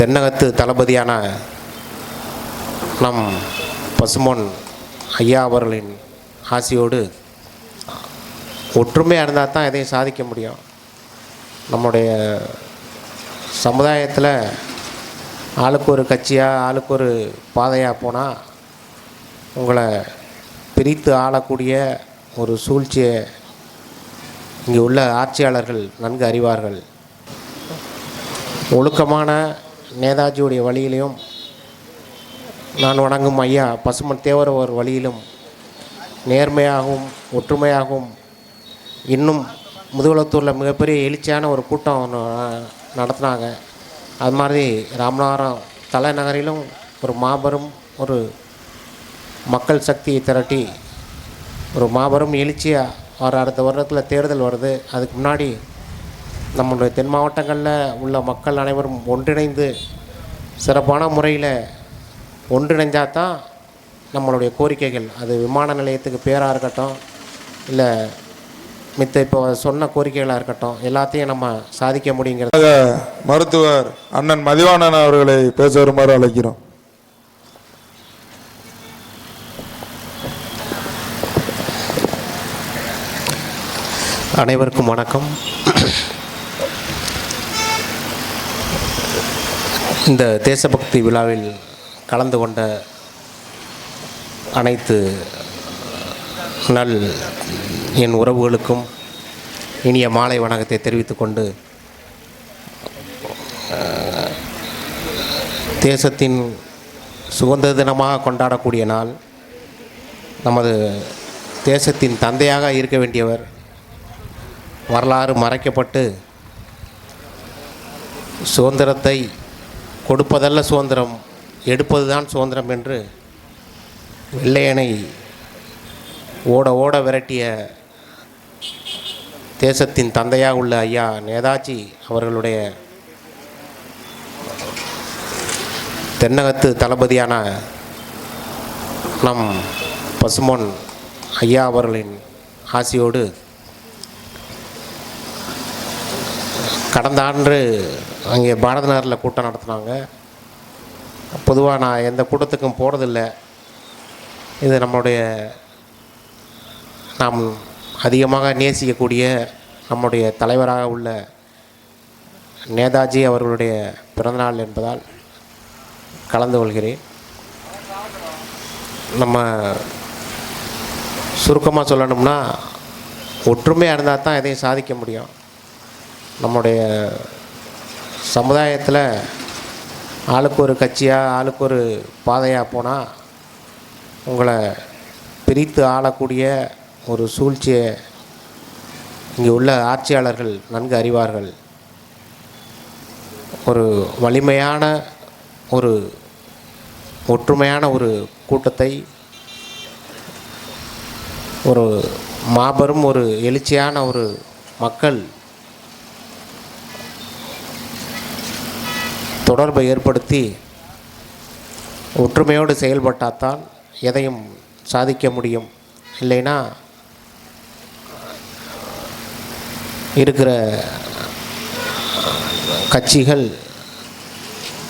தென்னகத்து தளபதியான நம் பசுமொன் ஐயா அவர்களின் ஆசியோடு ஒற்றுமையாக இருந்தால் தான் எதையும் சாதிக்க முடியும். நம்முடைய சமுதாயத்தில் ஆளுக்கு ஒரு கட்சியாக ஆளுக்கு ஒரு பாதையாக போனால் உங்களை பிரித்து ஆளக்கூடிய ஒரு சூழ்ச்சியை இங்கே உள்ள ஆட்சியாளர்கள் நன்கு அறிவார்கள். ஒழுக்கமான நேதாஜியுடைய வழியிலையும் நான் வணங்கும் ஐயா பசுமன் தேவர் ஒரு வழியிலும் நேர்மையாகவும் ஒற்றுமையாகவும் இன்னும் முதுகுளத்தூரில் மிகப்பெரிய எழுச்சியான ஒரு கூட்டம் ஒன்று நடத்தினாங்க. அது மாதிரி ராமநாதபுரம் தலைநகரிலும் ஒரு மாபெரும் ஒரு மக்கள் சக்தியை திரட்டி ஒரு மாபெரும் எழுச்சியாக ஒரு அடுத்த வருடத்தில் தேர்தல் வருது. அதுக்கு முன்னாடி நம்மளுடைய தென் மாவட்டங்களில் உள்ள மக்கள் அனைவரும் ஒன்றிணைந்து சிறப்பான முறையில் ஒன்றிணைஞ்சால் தான் நம்மளுடைய கோரிக்கைகள் அது விமான நிலையத்துக்கு பேராக இருக்கட்டும் இல்லை மித்த இப்போ சொன்ன கோரிக்கைகளாக இருக்கட்டும் எல்லாத்தையும் நம்ம சாதிக்க முடியுங்கிறது. மருத்துவர் அண்ணன் மதிவாணன் அவர்களை பேச வருமாறு அழைக்கிறோம். அனைவருக்கும் வணக்கம். இந்த தேசபக்தி விழாவில் கலந்து கொண்ட அனைத்து நல் என் உறவுகளுக்கும் இனிய மாலை வணக்கத்தை தெரிவித்துக்கொண்டு தேசத்தின் சுதந்திர தினமாக கொண்டாடக்கூடிய நாள் நமது தேசத்தின் தந்தையாக இருக்க வேண்டியவர் வரலாறு மறைக்கப்பட்டு சுதந்திரத்தை கொடுப்பதல்ல சுதந்திரம் எடுப்பதுதான் சுதந்திரம் என்று வெள்ளையனை ஓட ஓட விரட்டிய தேசத்தின் தந்தையாக உள்ள ஐயா நேதாஜி அவர்களுடைய தென்னகத்து தளபதியான நம் பசுமொன் ஐயா அவர்களின் ஆசியோடு கடந்த ஆண்டு அங்கே பாரத நகரில் கூட்டம் நடத்துனாங்க. பொதுவாக நான் எந்த கூட்டத்துக்கும் போகிறதில்ல இது நம்மளுடைய நாம் அதிகமாக நேசிக்கக்கூடிய நம்முடைய தலைவராக உள்ள நேதாஜி அவர்களுடைய பிறந்தநாள் என்பதால் கலந்து கொள்கிறேன். நம்ம சுருக்கமாக சொல்லணும்னா ஒற்றுமையாக இருந்தால் தான் எதையும் சாதிக்க முடியும். நம்முடைய சமுதாயத்தில் ஆளுக்கு ஒரு கட்சியாக ஆளுக்கு ஒரு பாதையாக போனால் உங்களை பிரித்து ஆளக்கூடிய ஒரு சூழ்ச்சியை இங்கே உள்ள ஆட்சியாளர்கள் நன்கு அறிவார்கள். ஒரு வலிமையான ஒரு ஒற்றுமையான ஒரு கூட்டத்தை ஒரு மாபெரும் ஒரு எழுச்சியான ஒரு மக்கள் தொடர்பை ஏற்படுத்தி ஒற்றுமையோடு செயல்பட்டால்தான் எதையும் சாதிக்க முடியும். இல்லைன்னா இருக்கிற கட்சிகள்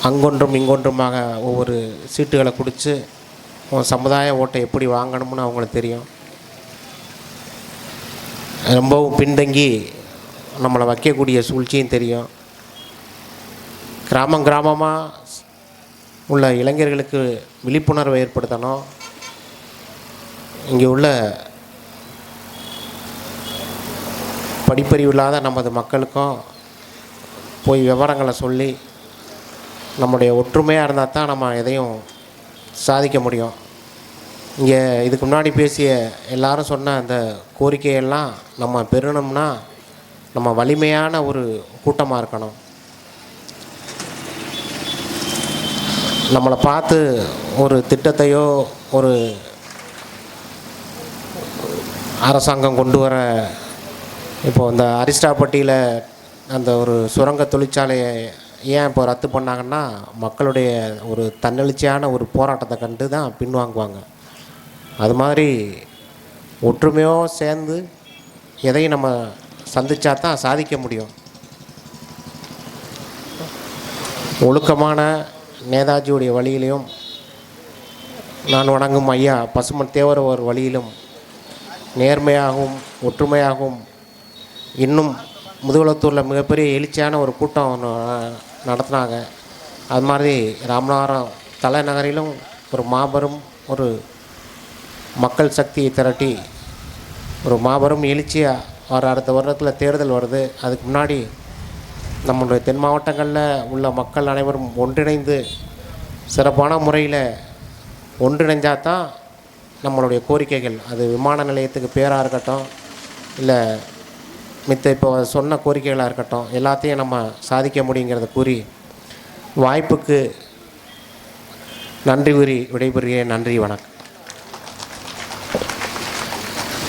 அங்கொன்றும் இங்கொன்றுமாக ஒவ்வொரு சீட்டுகளை குடித்து சமுதாய ஓட்டை எப்படி வாங்கணும்னு அவங்களுக்கு தெரியும். ரொம்பவும் பின்தங்கி நம்மளை வைக்கக்கூடிய சூழ்ச்சியும் தெரியும். கிராமம் கிராமமாக உள்ள இளைஞர்களுக்கு விழிப்புணர்வை ஏற்படுத்தணும். இங்கே உள்ள படிப்பறிவு இல்லாத நமது மக்களுக்கும் போய் விவரங்களை சொல்லி நம்முடைய ஒற்றுமையாக இருந்தால் தான் நம்ம எதையும் சாதிக்க முடியும். இங்கே இதுக்கு முன்னாடி பேசிய எல்லாரும் சொன்ன அந்த கோரிக்கையெல்லாம் நம்ம பெறணும்னா நம்ம வலிமையான ஒரு கூட்டமாக இருக்கணும். நம்மளை பார்த்து ஒரு திட்டத்தையோ ஒரு அரசாங்கம் கொண்டு வர இப்போ இந்த அரிஸ்டாப்பட்டியில் அந்த ஒரு சுரங்க தொழிற்சாலையை ஏன் இப்போ ரத்து பண்ணாங்கன்னா மக்களுடைய ஒரு தன்னெழுச்சியான ஒரு போராட்டத்தை கண்டு தான் பின்வாங்குவாங்க. அது மாதிரி ஒற்றுமையோ சேர்ந்து எதையும் நம்ம சந்திச்சா தான் சாதிக்க முடியும். ஒழுக்கமான நேதாஜியுடைய வழியிலையும் நான் வணங்கும் ஐயா பசுமன் தேவரவர் வழியிலும் நேர்மையாகவும் ஒற்றுமையாகவும் இன்னும் முதுகுளத்தூரில் மிகப்பெரிய எழுச்சியான ஒரு கூட்டம் ஒன்று நடத்தினாங்க. அது மாதிரி ராமநாதபுரம் தலைநகரிலும் ஒரு மாபெரும் ஒரு மக்கள் சக்தியை திரட்டி ஒரு மாபெரும் எழுச்சியாக வர அடுத்த வருடத்தில் தேர்தல் வருது. அதுக்கு முன்னாடி நம்மளுடைய தென் மாவட்டங்களில் உள்ள மக்கள் அனைவரும் ஒன்றிணைந்து சிறப்பான முறையில் ஒன்றிணைஞ்சால் தான் நம்மளுடைய கோரிக்கைகள் அது விமான நிலையத்துக்கு பேராக இருக்கட்டும் இல்லை மித்த இப்போ சொன்ன கோரிக்கைகளாக இருக்கட்டும் எல்லாத்தையும் நம்ம சாதிக்க முடியுங்கிறத கூறி வாய்ப்புக்கு நன்றி கூறி விடைபெறுகிறேன். நன்றி வணக்கம்.